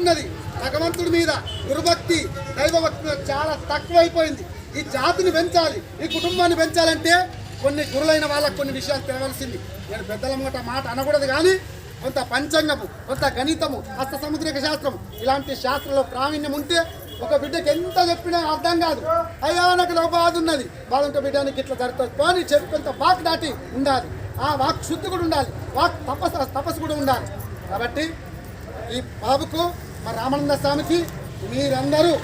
ఉన్నది భగవంతుడి మీద గురుభక్తి దైవభక్తి చాలా తక్కువైపోయింది. ఈ జాతిని పెంచాలి ఈ కుటుంబాన్ని పెంచాలంటే కొన్ని గురులైన వాళ్ళకు కొన్ని విషయాలు తెలవలసింది నేను పెద్దల మాట మాట అనకూడదు కానీ కొంత పంచాంగము కొంత గణితము హస్త సముద్రిక శాస్త్రము ఇలాంటి శాస్త్రంలో ప్రావీణ్యం ఉంటే ఒక బిడ్డకి ఎంత చెప్పినా అర్థం కాదు. అయ్యా నాకు నా బాధ ఉన్నది. బాధ ఉంటే బిడ్డానికి ఇట్లా జరుగుతుంది. కానీ చెప్పి కొంత వాక్ దాటి ఉండాలి. ఆ వాక్ శుద్ధి కూడా ఉండాలి. వాక్ తపస్సు తపస్సు కూడా ఉండాలి. కాబట్టి ఈ బాబుకు మా రామానంద స్వామికి మీరందరూ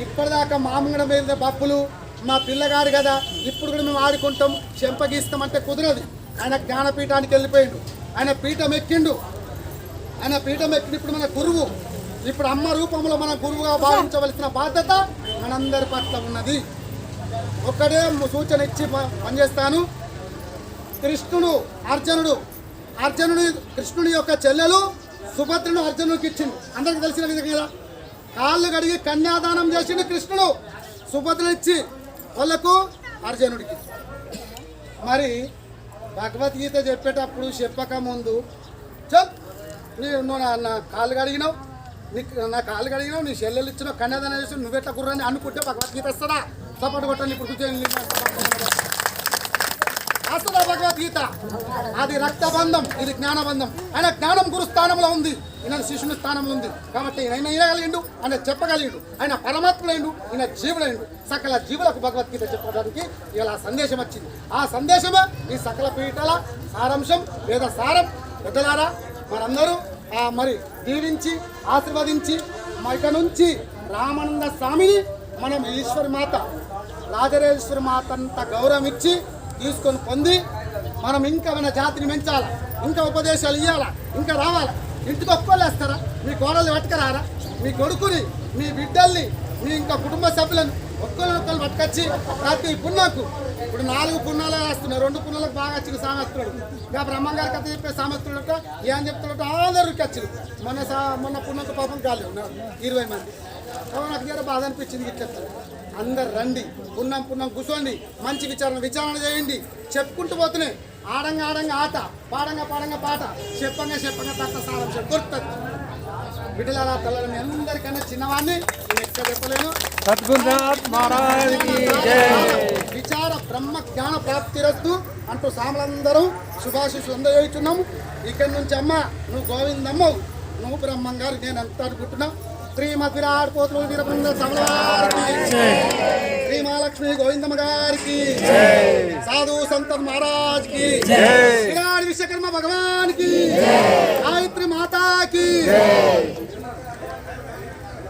ఇప్పటిదాకా మా మీద బప్పులు మా పిల్లగాడు కదా ఇప్పుడు కూడా మేము ఆడుకుంటాం చెంపగీస్తామంటే కుదరదు. ఆయన జ్ఞానపీఠానికి వెళ్ళిపోయిండు. ఆయన పీఠం ఎక్కిండు. ఆయన పీఠం ఎక్కిన ఇప్పుడు మన గురువు. ఇప్పుడు అమ్మ రూపంలో మన గురువుగా భావించవలసిన బాధ్యత మనందరి పట్ల ఉన్నది. ఒక్కడే సూచన ఇచ్చి ప- పనిచేస్తాను. కృష్ణుడు అర్జునుడు అర్జునుడి కృష్ణుడి యొక్క చెల్లెలు సుభద్రను అర్జునుడికి ఇచ్చిండు అందరికి తెలిసిన విధంగా కదా? కాళ్ళు కడిగి కన్యాదానం చేసిండు కృష్ణుడు. సుభద్రనిచ్చి వాళ్ళకు అర్జునుడికి. మరి భగవద్గీత చెప్పేటప్పుడు చెప్పక ముందు చల్ నువ్వు నా కాళ్ళు కడిగినావు. నీకు నా కాళ్ళు కడిగినావు. నీ చెల్లెలు ఇచ్చినావు కన్యాదానం చేసి నువ్వెట్లా కుర్రని అనుకుంటే భగవద్గీత వస్తుందా? సపోర్ట్ కొట్టండి ఇప్పుడు కూర్చొని వస్తుందా భగవద్గీత? అది రక్తబంధం ఇది జ్ఞానబంధం. ఆయన జ్ఞానం గురు స్థానంలో ఉంది. ఈయన శిష్యుని స్థానంలో ఉంది. కాబట్టి ఆయన ఇయ్యగలిగిండు ఆయన చెప్పగలిగిండు. ఆయన పరమాత్ముడైండు. ఈయన జీవుడైండు. సకల జీవులకు భగవద్గీత చెప్పడానికి ఇలా సందేశం వచ్చింది. ఆ సందేశమే ఈ సకల పీఠల సారాంశం వేద సారం. పెద్దలారా మనందరూ ఆ మరి దీవించి ఆశీర్వదించి ఇక నుంచి రామానంద స్వామిని మనం ఈశ్వరి మాత రాజరేశ్వరి మాత అంత గౌరవం ఇచ్చి తీసుకొని పొంది మనం ఇంకా మన జాతిని పెంచాలా? ఇంకా ఉపదేశాలు ఇవ్వాలా ఇంకా రావాలా? ఇంటికి ఒక్కోలేస్తారా మీ కోడలు పట్టుకరారా? మీ కొడుకుని మీ బిడ్డల్ని మీ ఇంకా కుటుంబ సభ్యులను ఒక్కరు ఒక్కరు పట్టుకొచ్చి ప్రతి పున్నకు ఇప్పుడు నాలుగు పున్నాలు వేస్తున్నాయి రెండు పున్నాలకు బాగా వచ్చిన సామెత్రుడు. ఇక బ్రహ్మంగారి కథ చెప్పే సామెత్రుడు ఏం చెప్తున్నాడు ఆదరికి వచ్చింది. మొన్న సా మొన్న పున్నకు పాపం కాలేదు. ఇరవై మంది. నాకు జర బాధ అనిపించింది ఇట్లా అందరు రండి పున్నం పున్నం కూర్చోండి మంచి విచారణ విచారణ చేయండి. చెప్పుకుంటూ పోతున్నాయి ఆడంగా ఆడంగా ఆట పాడంగా పాడంగా పాట చెప్పంగా చెప్పంగా తత్త సారాంశం దొరుకుతుంది బిడ్డలారా తల్లని మీ అందరికన్నా చిన్నవాడిని చెప్పలేను. విచార బ్రహ్మ జ్ఞాన ప్రాప్తిరస్తు అంటూ సామలందరం శుభాశిషు అందజేస్తున్నాము ఇక్కడి నుంచి అమ్మ నువ్వు గోవిందమ్మవు. నువ్వు బ్రహ్మం గారు నేను అంత అనుకుంటున్నా. శ్రీమద్ విరాట్ వీరబృంద సమలవారికి శ్రీ మహాలక్ష్మి గోవిందమ్మ గారికి సాధు సంత మహారాజ్కి విరాట్ విశ్వకర్మ భగవాన్కి గాయత్రి మాతాకి